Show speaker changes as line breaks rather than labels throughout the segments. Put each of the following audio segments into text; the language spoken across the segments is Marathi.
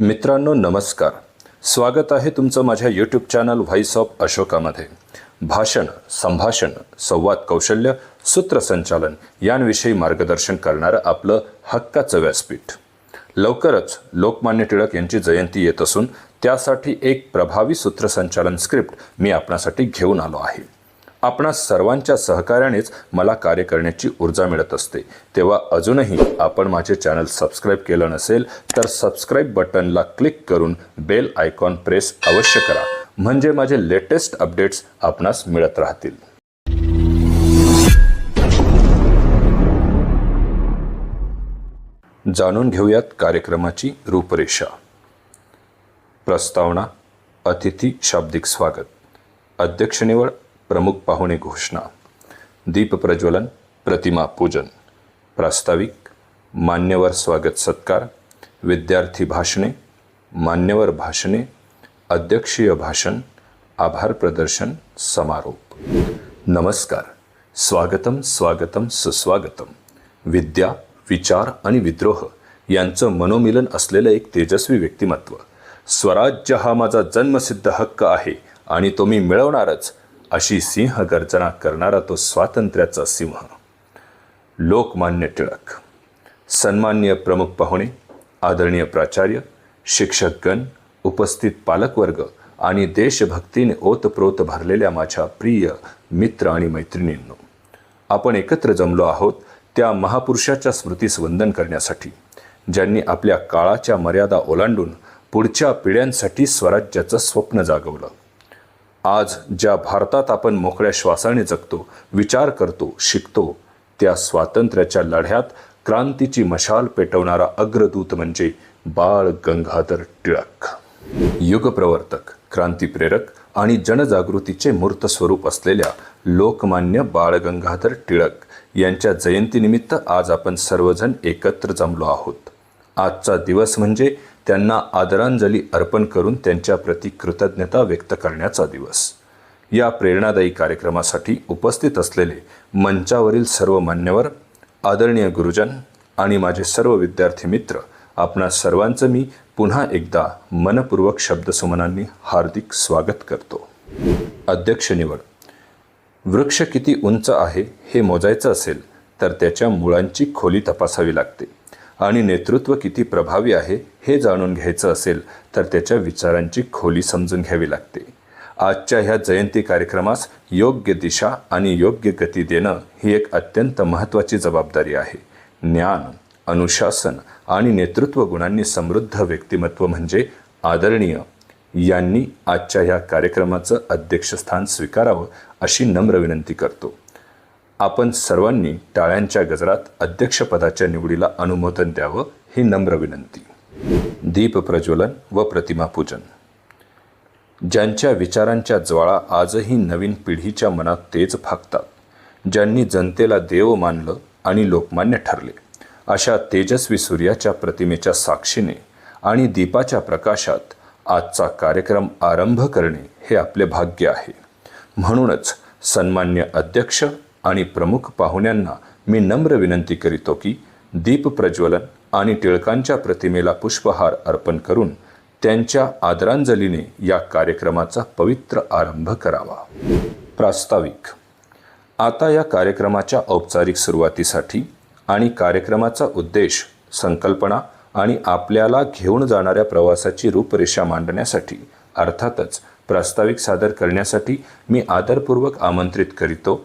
मित्रांनो नमस्कार. स्वागत आहे तुमचं माझ्या यूट्यूब चॅनल व्हॉइस ऑफ अशोकामध्ये भाषण संभाषण संवाद कौशल्य सूत्रसंचालन यांविषयी मार्गदर्शन करणारं आपलं हक्काचं व्यासपीठ. लवकरच लोकमान्य टिळक यांची जयंती येत असून त्यासाठी एक प्रभावी सूत्रसंचालन स्क्रिप्ट मी आपणासाठी घेऊन आलो आहे. आपणा सर्वांच्या सहकार्यानेच मला कार्य करण्याची ऊर्जा मिळत असते. तेव्हा अजूनही आपण माझे चॅनल सबस्क्राईब केलं नसेल तर सबस्क्राईब बटनला क्लिक करून बेल आयकॉन प्रेस अवश्य करा. म्हणजे माझे लेटेस्ट अपडेट्स आपणास मिळत राहतील. जाणून घेऊयात कार्यक्रमाची रूपरेषा. प्रस्तावना अतिथी शाब्दिक स्वागत. अध्यक्ष निवड प्रमुख पाहुणे घोषणा. दीप प्रज्वलन प्रतिमा पूजन. प्रास्ताविक मान्यवर स्वागत सत्कार. विद्यार्थी भाषणे मान्यवर भाषणे. अध्यक्षीय भाषण आभार प्रदर्शन समारोप. नमस्कार. स्वागतम स्वागतम सुस्वागतम. विद्या विचार आणि विद्रोह यांचं मनोमिलन असलेलं एक तेजस्वी व्यक्तिमत्व. स्वराज्य हा माझा जन्मसिद्ध हक्क आहे आणि तो मी मिळवणारच अशी सिंह गर्जना करणारा तो स्वातंत्र्याचा सिंह. लोकमान्य टिळक. सन्मान्य प्रमुख पाहुणे आदरणीय प्राचार्य शिक्षकगण उपस्थित पालकवर्ग आणि देशभक्तीने ओतप्रोत भरलेल्या माझ्या प्रिय मित्र आणि मैत्रिणींनो आपण एकत्र जमलो आहोत त्या महापुरुषाच्या स्मृतीस वंदन करण्यासाठी ज्यांनी आपल्या काळाच्या मर्यादा ओलांडून पुढच्या पिढ्यांसाठी स्वराज्याचं स्वप्न जागवलं. आज ज्या भारतात आपण मोकळ्या श्वासाने जगतो विचार करतो शिकतो त्या स्वातंत्र्याच्या लढ्यात क्रांतीची मशाल पेटवणारा अग्रदूत म्हणजे बाळ गंगाधर टिळक. युगप्रवर्तक क्रांतीप्रेरक आणि जनजागृतीचे मूर्त स्वरूप असलेल्या लोकमान्य बाळ गंगाधर टिळक यांच्या जयंतीनिमित्त आज आपण सर्वजण एकत्र जमलो आहोत. आजचा दिवस म्हणजे त्यांना आदरांजली अर्पण करून त्यांच्याप्रती कृतज्ञता व्यक्त करण्याचा दिवस. या प्रेरणादायी कार्यक्रमासाठी उपस्थित असलेले मंचावरील सर्व मान्यवर आदरणीय गुरुजन आणि माझे सर्व विद्यार्थी मित्र आपणा सर्वांचं मी पुन्हा एकदा मनपूर्वक शब्दसुमनांनी हार्दिक स्वागत करतो. अध्यक्ष निवड. वृक्ष किती उंच आहे हे मोजायचं असेल तर त्याच्या मुळांची खोली तपासावी लागते. आणि नेतृत्व किती प्रभावी आहे हे जाणून घ्यायचं असेल तर त्याच्या विचारांची खोली समजून घ्यावी लागते. आजच्या ह्या जयंती कार्यक्रमास योग्य दिशा आणि योग्य गती देणं ही एक अत्यंत महत्त्वाची जबाबदारी आहे. ज्ञान अनुशासन आणि नेतृत्व गुणांनी समृद्ध व्यक्तिमत्व म्हणजे आदरणीय. यांनी आजच्या ह्या कार्यक्रमाचं अध्यक्षस्थान स्वीकारावं अशी नम्र विनंती करतो. आपण सर्वांनी टाळ्यांच्या गजरात अध्यक्षपदाच्या निवडीला अनुमोदन द्यावं ही नम्र विनंती. दीप प्रज्वलन व प्रतिमा पूजन. ज्यांच्या विचारांच्या ज्वाळा आजही नवीन पिढीच्या मनात तेज फाकतात ज्यांनी जनतेला देव मानलं आणि लोकमान्य ठरले अशा तेजस्वी सूर्याच्या प्रतिमेच्या साक्षीने आणि दीपाच्या प्रकाशात आजचा कार्यक्रम आरंभ करणे हे आपले भाग्य आहे. म्हणूनच सन्मान्य अध्यक्ष आणि प्रमुख पाहुण्यांना मी नम्र विनंती करीतो की दीप प्रज्वलन आणि टिळकांच्या प्रतिमेला पुष्पहार अर्पण करून त्यांच्या आदरांजलीने या कार्यक्रमाचा पवित्र आरंभ करावा. प्रास्ताविक. आता या कार्यक्रमाच्या औपचारिक सुरुवातीसाठी आणि कार्यक्रमाचा उद्देश संकल्पना आणि आपल्याला घेऊन जाणाऱ्या प्रवासाची रूपरेषा मांडण्यासाठी अर्थातच प्रास्ताविक सादर करण्यासाठी मी आदरपूर्वक आमंत्रित करीतो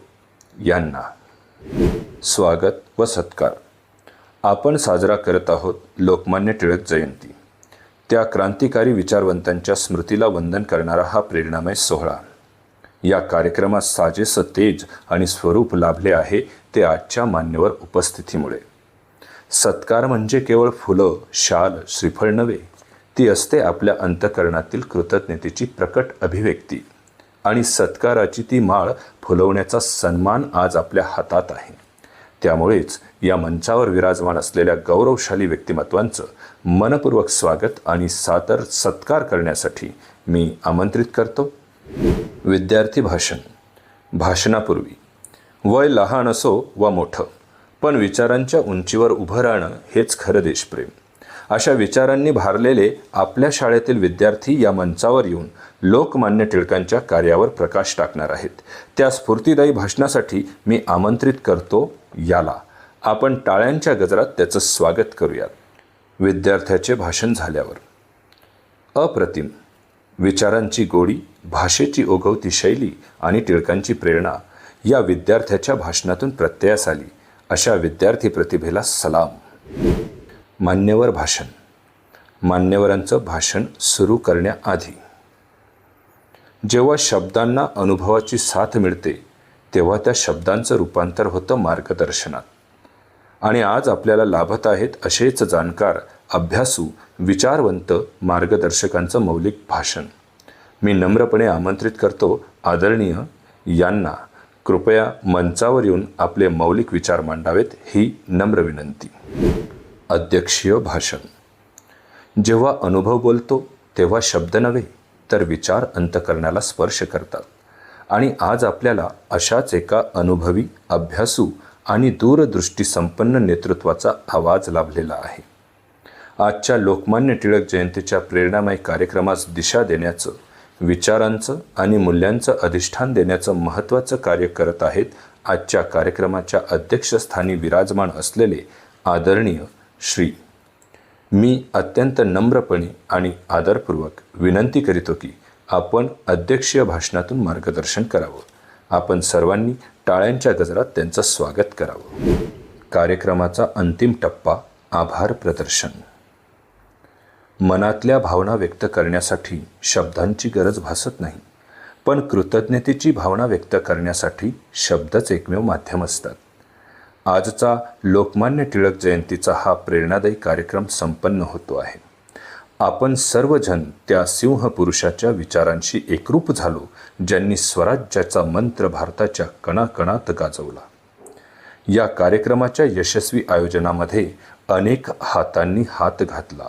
यांना. स्वागत व सत्कार. आपण साजरा करत आहोत लोकमान्य टिळक जयंती. त्या क्रांतिकारी विचारवंतांच्या स्मृतीला वंदन करणारा हा प्रेरणामय सोहळा. या कार्यक्रमात साजेसं तेज आणि स्वरूप लाभले आहे ते आजच्या मान्यवर उपस्थितीमुळे. सत्कार म्हणजे केवळ फुलं शाल श्रीफळ नव्हे ती असते आपल्या अंतकरणातील कृतज्ञतेची प्रकट अभिव्यक्ती. आणि सत्काराची ती माळ फुलवण्याचा सन्मान आज आपल्या हातात आहे. त्यामुळेच या मंचावर विराजमान असलेल्या गौरवशाली व्यक्तिमत्वांचं मनपूर्वक स्वागत आणि सादर सत्कार करण्यासाठी मी आमंत्रित करतो. विद्यार्थी भाषण. भाषणापूर्वी. वय लहान असो वा मोठं पण विचारांच्या उंचीवर उभं राहणं हेच खरं देशप्रेम. अशा विचारांनी भारलेले आपल्या शाळेतील विद्यार्थी या मंचावर येऊन लोकमान्य टिळकांच्या कार्यावर प्रकाश टाकणार आहेत. त्या स्फूर्तिदायी भाषणासाठी मी आमंत्रित करतो याला. आपण टाळ्यांच्या गजरात त्याचं स्वागत करूयात. विद्यार्थ्याचे भाषण झाल्यावर. अप्रतिम. विचारांची गोडी भाषेची ओघवती शैली आणि टिळकांची प्रेरणा या विद्यार्थ्याच्या भाषणातून प्रत्ययास आली. अशा विद्यार्थी प्रतिभेला सलाम. मान्यवर भाषण. मान्यवरांचं भाषण सुरू करण्याआधी. जेव्हा शब्दांना अनुभवाची साथ मिळते तेव्हा त्या शब्दांचं रूपांतर होतं मार्गदर्शनात. आणि आज आपल्याला लाभत आहेत असेच जाणकार अभ्यासू विचारवंत मार्गदर्शकांचं मौलिक भाषण. मी नम्रपणे आमंत्रित करतो आदरणीय यांना. कृपया मंचावर येऊन आपले मौलिक विचार मांडावेत ही नम्र विनंती. अध्यक्षीय भाषण. जेव्हा अनुभव बोलतो तेव्हा शब्द नव्हे तर विचार अंतकरणाला स्पर्श करतात. आणि आज आपल्याला अशाच एका अनुभवी अभ्यासू आणि दूरदृष्टीसंपन्न नेतृत्वाचा आवाज लाभलेला आहे. आजच्या लोकमान्य टिळक जयंतीच्या प्रेरणामय कार्यक्रमास दिशा देण्याचं विचारांचं आणि मूल्यांचं अधिष्ठान देण्याचं महत्त्वाचं कार्य करत आहेत आजच्या कार्यक्रमाच्या अध्यक्षस्थानी विराजमान असलेले आदरणीय श्री. मी अत्यंत नम्रपणे आणि आदरपूर्वक विनंती करीतो की आपण अध्यक्षीय भाषणातून मार्गदर्शन करावं. आपण सर्वांनी टाळ्यांच्या गजरात त्यांचं स्वागत करावं. कार्यक्रमाचा अंतिम टप्पा आभार प्रदर्शन. मनातल्या भावना व्यक्त करण्यासाठी शब्दांची गरज भासत नाही पण कृतज्ञतेची भावना व्यक्त करण्यासाठी शब्दच एकमेव माध्यम असतात. आजचा लोकमान्य टिळक जयंतीचा हा प्रेरणादायी कार्यक्रम संपन्न होतो आहे. आपण सर्वजण त्या सिंहपुरुषाच्या विचारांशी एकरूप झालो ज्यांनी स्वराज्याचा मंत्र भारताच्या कणाकणात गाजवला. या कार्यक्रमाच्या यशस्वी आयोजनामध्ये अनेक हातांनी हात घातला.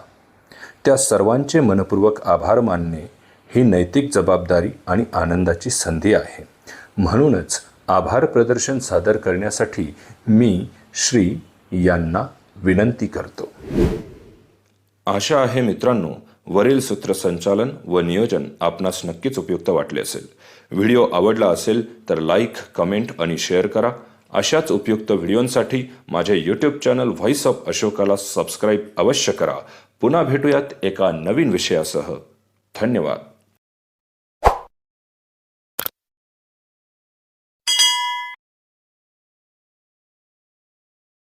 त्या सर्वांचे मनपूर्वक आभार मानणे ही नैतिक जबाबदारी आणि आनंदाची संधी आहे. म्हणूनच आभार प्रदर्शन सादर करण्यासाठी मी श्री यांना विनंती करतो. आशा आहे मित्रांनो वरील सूत्रसंचालन व नियोजन आपणास नक्कीच उपयुक्त वाटले असेल. व्हिडिओ आवडला असेल तर लाईक कमेंट आणि शेअर करा. अशाच उपयुक्त व्हिडिओंसाठी माझे यूट्यूब चॅनल व्हॉइस ऑफ अशोकाला सबस्क्राईब अवश्य करा. पुन्हा भेटूयात एका नवीन विषयासह. धन्यवाद.